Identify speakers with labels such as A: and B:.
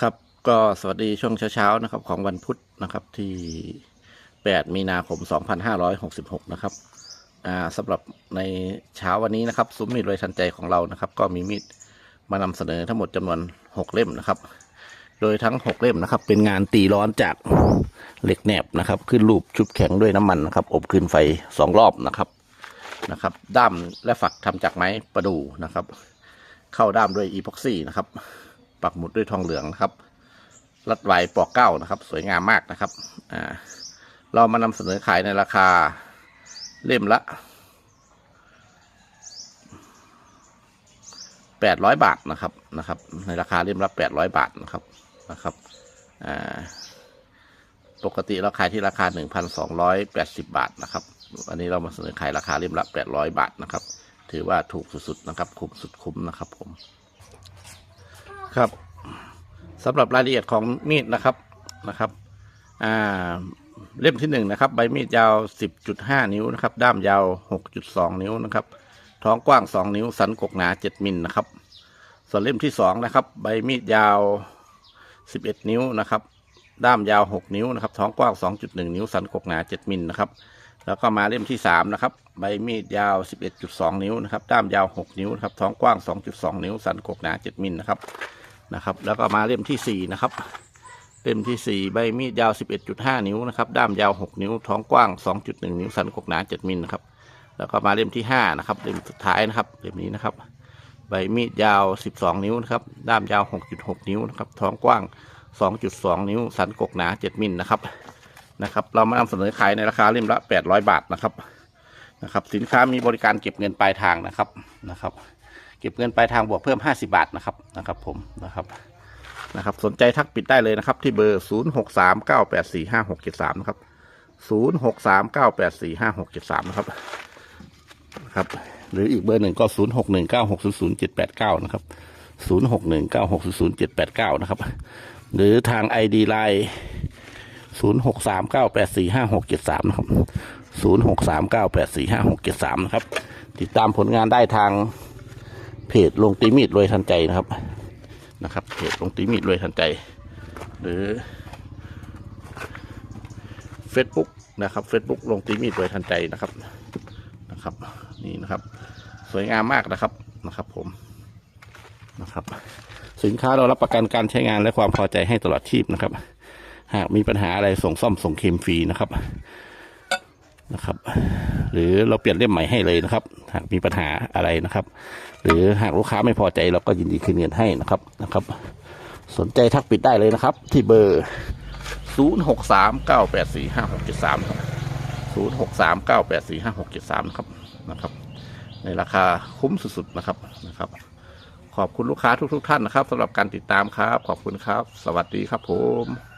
A: ครับก็สวัสดีช่วงเช้าๆนะครับของวันพุธนะครับที่ 8 มีนาคม 2566 นะครับอ่าสำหรับในเช้าวันนี้นะครับซุ้มมีดรวยทันใจของเรานะครับ ก็มีมีดมานำเสนอทั้งหมดจำนวน 6 เล่มนะครับ โดยทั้ง 6 เล่มนะครับ เป็นงานตีร้อนจากเหล็กแหนบนะครับ ขึ้นรูปชุบแข็งด้วยน้ำมันนะครับ อบคืนไฟ 2 รอบนะครับนะครับ ด้ามและฝักทำจากไม้ประดู่นะครับ เข้าด้ามด้วยอีพ็อกซี่นะครับ ปักหมุดด้วยทองเหลืองนะครับ รัดไวปอกเก้านะครับ สวยงามมากนะครับอ่าเรามานำเสนอขายในราคาเล่มละแปดร้อยบาทนะครับนะครับ ในราคาเล่มละแปดร้อยบาทนะครับนะครับอ่าปกติเราขายที่ราคาหนึ่งพันสองร้อยแปดสิบาทนะครับ วันนี้เรามาเสนอขายราคาเล่มละแปดร้อยบาทนะครับ ถือว่าถูกสุดๆนะครับ คุ้มสุดคุ้มนะครับผม ครับสำหรับรายละเอียดของมีดนะครับนะครับอ่าเล่มที่หนึ่งนะครับ ใบมีดยาว 10.5 นิ้วนะครับ ด้ามยาว 6.2 นิ้วนะครับ ท้องกว้าง 2 นิ้ว สันกกหนา 7 มิลนะครับ ส่วนเล่มที่สองนะครับ ใบมีดยาว 11 นิ้วนะครับ ด้ามยาว 6 นิ้วนะครับ ท้องกว้าง 2.1 นิ้ว สันกกหนา 7 มิลนะครับ แล้วก็มาเล่มที่สามนะครับ ใบมีดยาว 11.2 นิ้วนะครับ ด้ามยาว 6 นิ้วนะครับ ท้องกว้าง 2.2 นิ้ว สันกกหนา 7 มิลนะครับ นะครับ แล้วก็มาเล่มที่สี่นะครับ เล่มที่สี่ใบมีดยาว 11.5 นิ้วนะครับ ด้ามยาว 6 นิ้ว ท้องกว้าง 2.1 นิ้ว สันกกหนา 7 มิลนะครับ แล้วก็มาเล่มที่ห้านะครับ เล่มสุดท้ายนะครับ เล่มนี้นะครับ ใบมีดยาว 12 นิ้วนะครับ ด้ามยาว 6.6 นิ้วนะครับ ท้องกว้าง 2.2 นิ้ว สันกกหนา 7 มิลนะครับ นะครับ เรามานำเสนอขายในราคาเล่มละ 800 บาทนะครับ นะครับ สินค้ามีบริการเก็บเงินปลายทางนะครับ นะครับ ก็บเงินปลายทางบวกเพิ่ม 50 บาทนะครับนะครับผมนะครับนะครับ สนใจทักปิดได้เลยนะครับ ที่เบอร์ 0 6 3 9 8 4 5 6 7 3 นะครับ 0 6 3 9 8 4 5 6 7 3 นะครับนะครับหรืออีกเบอร์หนึ่งก็ 0 6 1 9 6 0 0 7 8 9 นะครับ 0 6 1 9 6 0 0 7 8 9 นะครับ หรือทาง ID Line 0 6 3 9 8 4 5 6 7 3 นะครับ 0 6 3 9 8 4 5 6 7 3 นะครับ ติดตามผลงานได้ทาง เพจลงตีมีดรวยทันใจนะครับนะครับเพจลงตีมีดรวยทันใจ หรือ Facebook นะครับ Facebook ลงตีมีดรวยทันใจนะครับนะครับ นี่นะครับ สวยงามมากนะครับนะครับ ผมนะครับ สินค้าเรารับประกันการใช้งานและความพอใจให้ตลอดชีพนะครับ หากมีปัญหาอะไรส่งซ่อมส่งเคมฟรีนะครับ นะครับ หรือเราเปลี่ยนเล่มใหม่ให้เลยนะครับ หากมีปัญหาอะไรนะครับ หรือหากลูกค้าไม่พอใจเราก็ยินดีคืนเงินให้นะครับนะครับ สนใจทักปิดได้เลยนะครับ ที่เบอร์ 0 6 3 9 8 4 5 6 7 3 0 6 3 9 8 4 5 6 7 3นะครับนะครับ ในราคาคุ้มสุดๆนะครับนะครับ ขอบคุณลูกค้าทุกๆท่านนะครับสำหรับการติดตามครับ ขอบคุณครับ สวัสดีครับผม